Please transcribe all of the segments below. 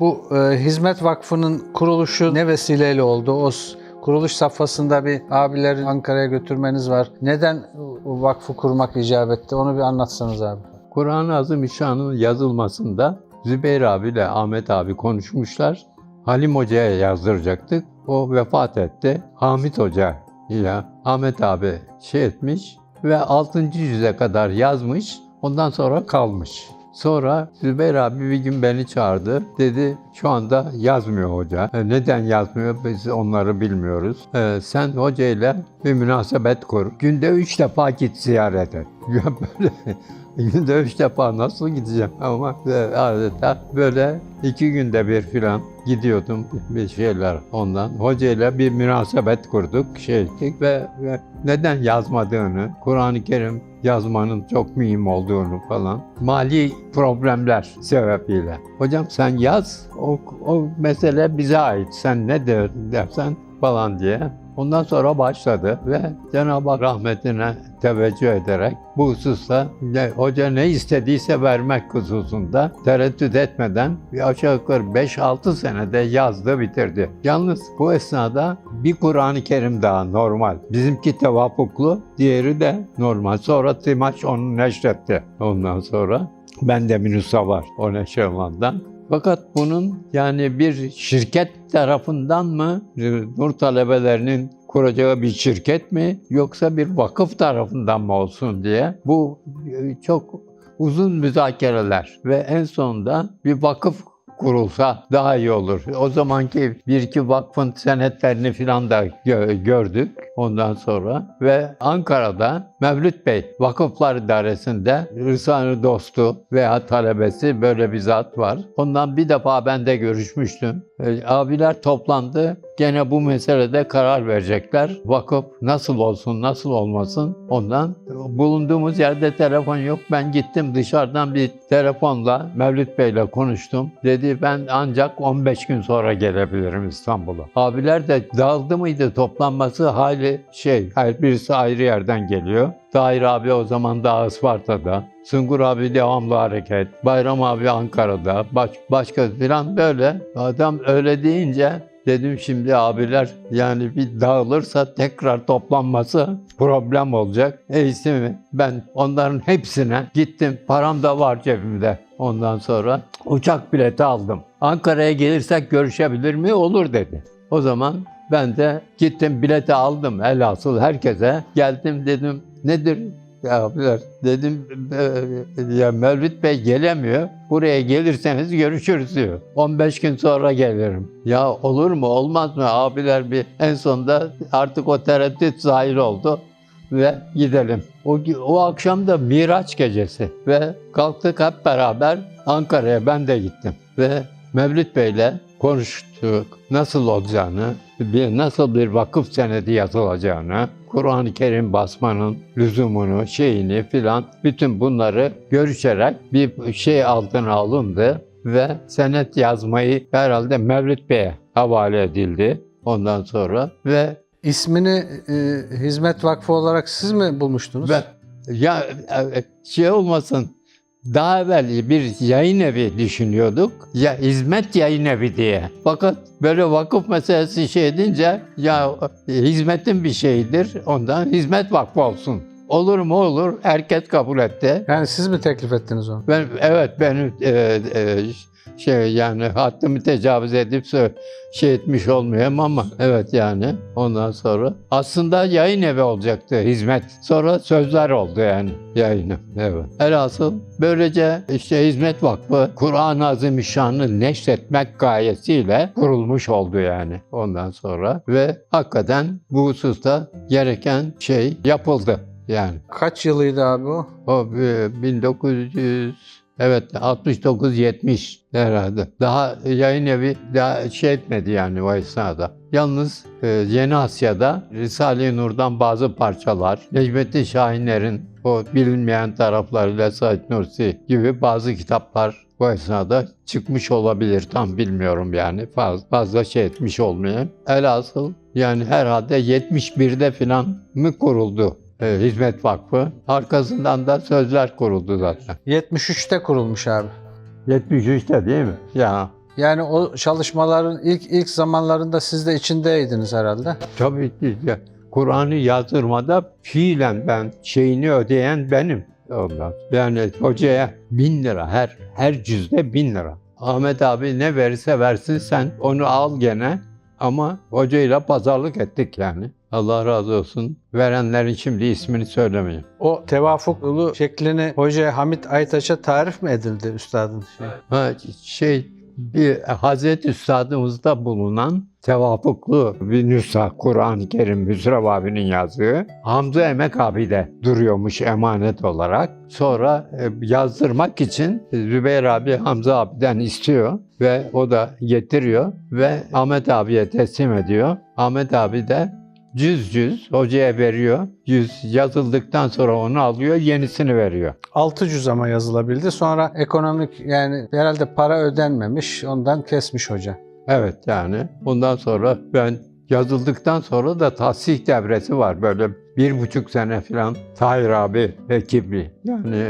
Bu e, Hizmet Vakfı'nın kuruluşu ne vesileyle oldu? O kuruluş safhasında bir abileri Ankara'ya götürmeniz var. Neden vakfı kurmak icap etti? Onu bir anlatsanız abi. Kur'an-ı Azimüşşan'ın yazılmasında Zübeyir abiyle Ahmet abi konuşmuşlar. Halim Hoca'ya yazdıracaktık. O vefat etti. Hamit Hoca ile Ahmet abi şey etmiş ve 6. yüze kadar yazmış. Ondan sonra kalmış. Sonra Zübeyir abi bir gün beni çağırdı. Dedi şu anda yazmıyor hoca. E, Neden yazmıyor biz onları bilmiyoruz. E, sen hocayla bir münasebet kur. Günde üç defa git ziyaret et. Böyle günde üç defa nasıl gideceğim ama e, adeta böyle iki günde bir filan gidiyordum bir şeyler ondan. Hocayla bir münasebet kurduk, şey ettik ve, ve neden yazmadığını, Kur'an-ı Kerim yazmanın çok mühim olduğunu falan. Mali problemler sebebiyle. Hocam sen yaz, o, o mesele bize ait. Sen ne der, dersen falan diye. Ondan sonra başladı ve Cenab-ı Hak rahmetine teveccüh ederek bu hususta ne- hoca ne istediyse vermek hususunda tereddüt etmeden bir aşağı yukarı 5-6 senede yazdı bitirdi. Yalnız bu esnada bir Kur'an-ı Kerim daha normal. Bizimki tevafuklu, diğeri de normal. Sonra Timaç onu neşretti ondan sonra. Ben de Minusa var o neşrovandan. Fakat bunun yani bir şirket tarafından mı Nur talebelerinin kuracağı bir şirket mi yoksa bir vakıf tarafından mı olsun diye bu çok uzun müzakereler ve en sonunda bir vakıf kurulsa daha iyi olur. O zamanki bir iki vakfın senetlerini filan da gö- gördük ondan sonra ve Ankara'da Mevlüt Bey Vakıflar İdaresi'nde Rısani dostu veya talebesi böyle bir zat var. Ondan bir defa ben de görüşmüştüm. E, abiler toplandı. Gene bu meselede karar verecekler. Vakıf nasıl olsun, nasıl olmasın ondan. Bulunduğumuz yerde telefon yok. Ben gittim dışarıdan bir telefonla Mevlüt Bey'le konuştum. Dedi ben ancak 15 gün sonra gelebilirim İstanbul'a. Abiler de dağıldı mıydı toplanması hali şey, her birisi ayrı yerden geliyor. Tahir abi o zaman daha Isparta'da. Sungur abi devamlı hareket. Bayram abi Ankara'da. Baş, başka filan böyle. Adam öyle deyince dedim şimdi abiler yani bir dağılırsa tekrar toplanması problem olacak. Eysi mi? Ben onların hepsine gittim. Param da var cebimde. Ondan sonra uçak bileti aldım. Ankara'ya gelirsek görüşebilir mi? Olur dedi. O zaman ben de gittim bileti aldım elhasıl herkese. Geldim dedim nedir ya abiler dedim "Ee, ya Mevlüt Bey gelemiyor. Buraya gelirseniz görüşürüz diyor. 15 gün sonra gelirim. Ya olur mu olmaz mı abiler bir en sonunda artık o tereddüt zahir oldu ve gidelim. O, o akşam da Miraç gecesi ve kalktık hep beraber Ankara'ya ben de gittim ve Mevlüt Bey'le konuştuk. Nasıl olacağını, bir, nasıl bir vakıf senedi yazılacağını, Kur'an-ı Kerim basmanın lüzumunu, şeyini filan bütün bunları görüşerek bir şey altına alındı ve senet yazmayı herhalde Mevlüt Bey'e havale edildi ondan sonra ve İsmini e, Hizmet Vakfı olarak siz mi bulmuştunuz? ve ya e, şey olmasın daha evvel bir yayın evi düşünüyorduk. Ya hizmet yayın evi diye. Fakat böyle vakıf meselesi şey edince ya hizmetin bir şeyidir. Ondan hizmet vakfı olsun. Olur mu olur. Herkes kabul etti. Yani siz mi teklif ettiniz onu? Ben evet benim e, e, şey yani haddimi tecavüz edip şey etmiş olmayayım ama evet yani ondan sonra aslında yayın evi olacaktı hizmet. Sonra sözler oldu yani yayını. Evet. Elhasıl böylece işte Hizmet Vakfı Kur'an-ı Azimüşşan'ı neşretmek gayesiyle kurulmuş oldu yani ondan sonra ve hakikaten bu hususta gereken şey yapıldı yani. Kaç yılıydı abi o? O e, 1900 evet 69 70 herhalde. Daha yayın evi daha şey etmedi yani o esnada. Yalnız e, Yeni Asya'da Risale-i Nur'dan bazı parçalar, Necmettin Şahinler'in o bilinmeyen taraflarıyla Said Nursi gibi bazı kitaplar bu esnada çıkmış olabilir. Tam bilmiyorum yani. Fazla, fazla şey etmiş olmayayım. Elhasıl yani herhalde 71'de falan mı kuruldu e, Hizmet Vakfı. Arkasından da sözler kuruldu zaten. 73'te kurulmuş abi. 73'te değil mi? Ya Yani o çalışmaların ilk ilk zamanlarında siz de içindeydiniz herhalde. Tabii ki de Kur'an'ı yazdırmada fiilen ben şeyini ödeyen benim. Ondan. Yani hocaya bin lira her her cüzde bin lira. Ahmet abi ne verirse versin sen onu al gene ama hocayla pazarlık ettik yani. Allah razı olsun. Verenlerin şimdi ismini söylemeyeyim. O tevafuklu şeklini Hoca Hamit Aytaç'a tarif mi edildi üstadın? Şey? Ha, şey bir Hazreti Üstadımızda bulunan tevafuklu bir nüsha Kur'an-ı Kerim Hüsrev abinin yazdığı Hamza Emek abi de duruyormuş emanet olarak. Sonra e, yazdırmak için Zübeyir abi Hamza abiden istiyor ve o da getiriyor ve Ahmet abiye teslim ediyor. Ahmet abi de cüz cüz hocaya veriyor. Yüz yazıldıktan sonra onu alıyor, yenisini veriyor. 6 cüz ama yazılabildi. Sonra ekonomik yani herhalde para ödenmemiş. Ondan kesmiş hoca. Evet yani bundan sonra ben yazıldıktan sonra da tahsih devresi var böyle bir buçuk sene falan Tahir abi ekibi yani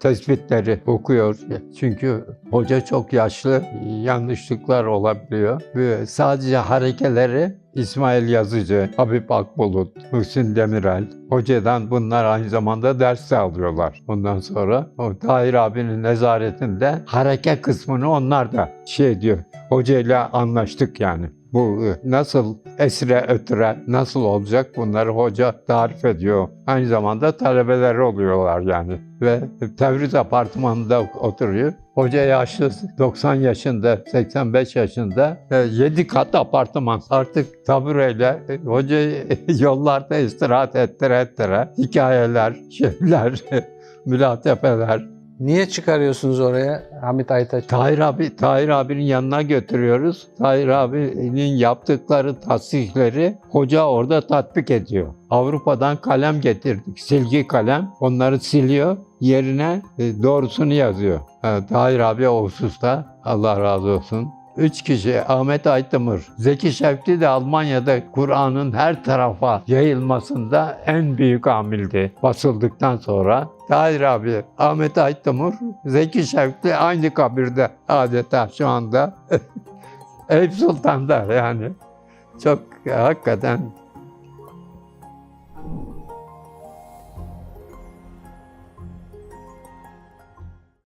tespitleri okuyor. Çünkü hoca çok yaşlı yanlışlıklar olabiliyor. Ve sadece harekeleri İsmail Yazıcı, Habib Akbulut, Muhsin Demirel, hocadan bunlar aynı zamanda ders de alıyorlar. Ondan sonra o Tahir abinin nezaretinde hareke kısmını onlar da şey diyor. Hocayla anlaştık yani. Bu e, nasıl esre ötüre nasıl olacak bunları hoca tarif ediyor. Aynı zamanda talebeleri oluyorlar yani. Ve Tevriz apartmanında oturuyor. Hoca yaşlı 90 yaşında, 85 yaşında 7 kat apartman. Artık tabureyle e, hocayı yollarda istirahat ettire ettire hikayeler, şeyler, mülatefeler, Niye çıkarıyorsunuz oraya Hamit Aytaç? Tahir abi, Tahir abinin yanına götürüyoruz. Tahir abinin yaptıkları tasdikleri hoca orada tatbik ediyor. Avrupa'dan kalem getirdik, silgi kalem. Onları siliyor, yerine e, doğrusunu yazıyor. Tahir abi o hususta Allah razı olsun. Üç kişi Ahmet Aytımır, Zeki Şevki de Almanya'da Kur'an'ın her tarafa yayılmasında en büyük amildi basıldıktan sonra. Tahir abi, Ahmet Aytımır, Zeki Şevki aynı kabirde adeta şu anda. Eyüp Sultan'da yani. Çok hakikaten